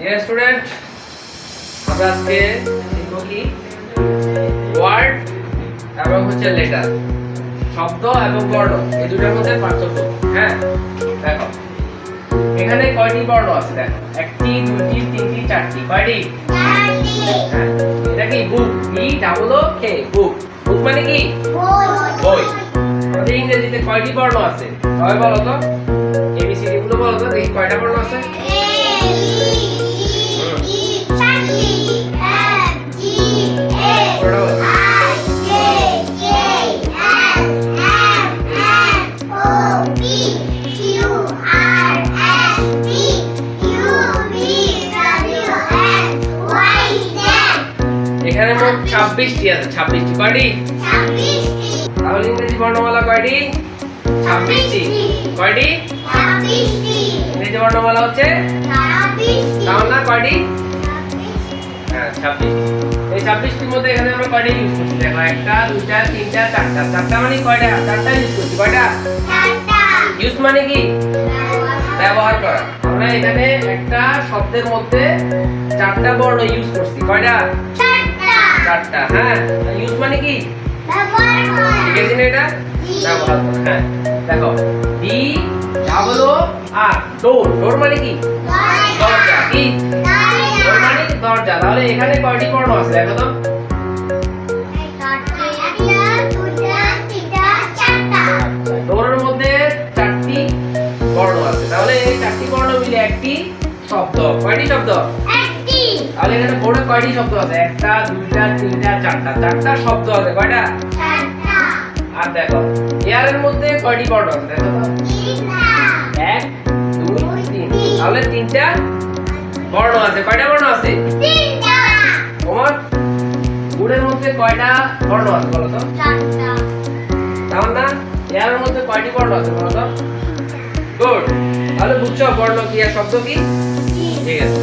Dear student আমরা আজকে শিখব কি? ওয়ার্ড এবং হচ্ছে লেটার শব্দ এবং বর্ণ, এই দুটোর মধ্যে পার্থক্য। হ্যাঁ? দেখো। এখানে কয়টি বর্ণ আছে দেখো? একটি দুইটি তিনটি, চারটি। কয়টি? এটা কি? বুক ই ডাবল কে বুক বুক মানে কি? বই। আমাদের ইংরেজিতে কয়টি বর্ণ আছে? সবাই বলো তো। এবিসিডি গুলো বলো তো। দেখি কয়টা বর্ণ আছে? এখানে মোট ছাব্বিশটি আছে। ছাব্বিশটি কয়টি? তাহলে ইংরেজি বর্ণমালা কয়টি? ছাব্বিশটি। কয়টি? ইংরেজি বর্ণমালা হচ্ছে? না কয়টি? হ্যাঁ ছাব্বিশটির মধ্যে এখানে আমরা কয়টা ইউজ করছি? দেখো, একটা তিনটা, চারটা। চারটা মানে কয়টা? চারটা মানে কি? ব্যবহার করা। আমরা এখানে একটা শব্দের মধ্যে চারটা বর্ণ ইউজ করছি। কয়টা? চারটা হ্যাঁ? ইউজ মানে কি? শিখেছি না এটা? ব্যবহার হ্যাঁ। দেখো D double O R door door মানে কি? দরজা। কি? ডোর মানে দরজা। তাহলে এখানে কয়টি বর্ণ আছে? দেখো তো। ডোরের মধ্যে চারটি বর্ণ আছে। তাহলে এই চারটি বর্ণ মিলে একটি শব্দ। কয়টি শব্দ? তাহলে এখানে বোর্ডে কয়টি শব্দ আছে? একটা দুইটা তিনটা চারটা। চারটা শব্দ আছে কয়টা? আর দেখো এয়ারের মধ্যে কয়টি বর্ণ আছে দেখো তো। এক দুই তিন। তাহলে তিনটা বর্ণ আছে। কয়টা বর্ণ আছে? তোমার বোর্ডের মধ্যে কয়টা বর্ণ আছে বলো তো? তেমন না এয়ারের মধ্যে কয়টি বর্ণ আছে বলো তো? গুড। তাহলে বুঝছ বর্ণ কি আর শব্দ কি? ঠিক আছে।